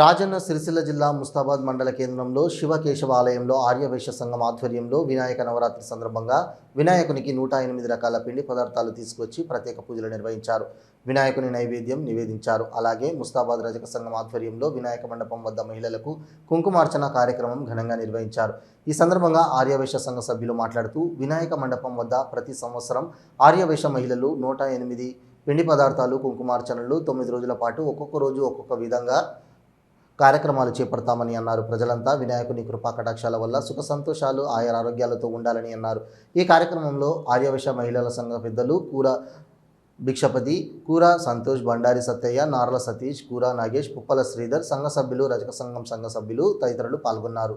రాజన్న సిరిసిల్ల జిల్లా ముస్తాబాద్ మండల కేంద్రంలో శివకేశవ ఆలయంలో ఆర్యవైశ్య సంఘం ఆధ్వర్యంలో వినాయక నవరాత్రి సందర్భంగా వినాయకునికి నూట ఎనిమిది రకాల పిండి పదార్థాలు తీసుకొచ్చి ప్రత్యేక పూజలు నిర్వహించారు. వినాయకుని నైవేద్యం నివేదించారు. అలాగే ముస్తాబాద్ రజక సంఘం ఆధ్వర్యంలో వినాయక మండపం వద్ద మహిళలకు కుంకుమార్చన కార్యక్రమం ఘనంగా నిర్వహించారు. ఈ సందర్భంగా ఆర్యవైశ్య సంఘ సభ్యులు మాట్లాడుతూ వినాయక మండపం వద్ద ప్రతి సంవత్సరం ఆర్యవైశ్య మహిళలు నూట ఎనిమిది పిండి పదార్థాలు కుంకుమార్చనలు తొమ్మిది రోజుల పాటు ఒక్కొక్క రోజు ఒక్కొక్క విధంగా కార్యక్రమాలు చేపడతామని అన్నారు. ప్రజలంతా వినాయకుని కృపా కటాక్షాల వల్ల సుఖ సంతోషాలు ఆయా ఆరోగ్యాలతో ఉండాలని అన్నారు. ఈ కార్యక్రమంలో ఆర్యవైశ్య మహిళల సంఘ పెద్దలు కూర భిక్షపతి కూర సంతోష్ బండారి సత్తయ్య నార్ల సతీష్ కూర నాగేష్ పుప్పల శ్రీధర్ సంఘ సభ్యులు రజక సంఘం సంఘ సభ్యులు తదితరులు పాల్గొన్నారు.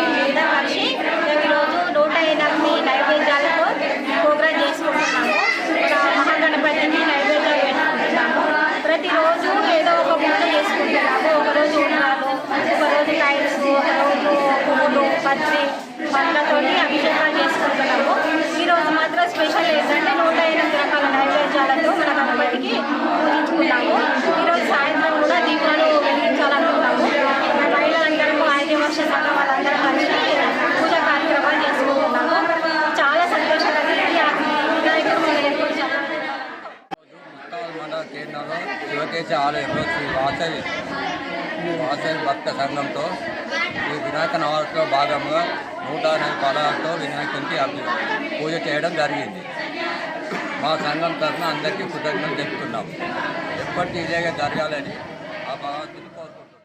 ప్రతిరోజు ఏదో ఒక పూజ చేసుకుంటున్నాము ఒకరోజు ఉండాలు ఒకరోజు టైల్స్ ఒకరోజు పువ్వులు పత్రి పండ్లతోటి అభిషేకాలు చేసుకుంటున్నాము. ఈరోజు మాత్రం స్పెషల్ ఏంటంటే నూట ఎనిమిది రకాల నైవేద్యాలతో మన గణపతికి పూజించుకున్నాము. కేంద్రంలో శివకేశ ఆలయంలో శ్రీ వాసవి వాసవి భక్త సంఘంతో ఈ వినాయక నవరాత్రిలో భాగంగా నూట ఎనిమిది ఫలాలతో వినాయకునికి పూజ చేయడం జరిగింది. మా సంఘం తరఫున అందరికీ కృతజ్ఞతలు చెప్తున్నాం ఎప్పటికీ ఇలాగే జరగాలని ఆ భగవంతుడు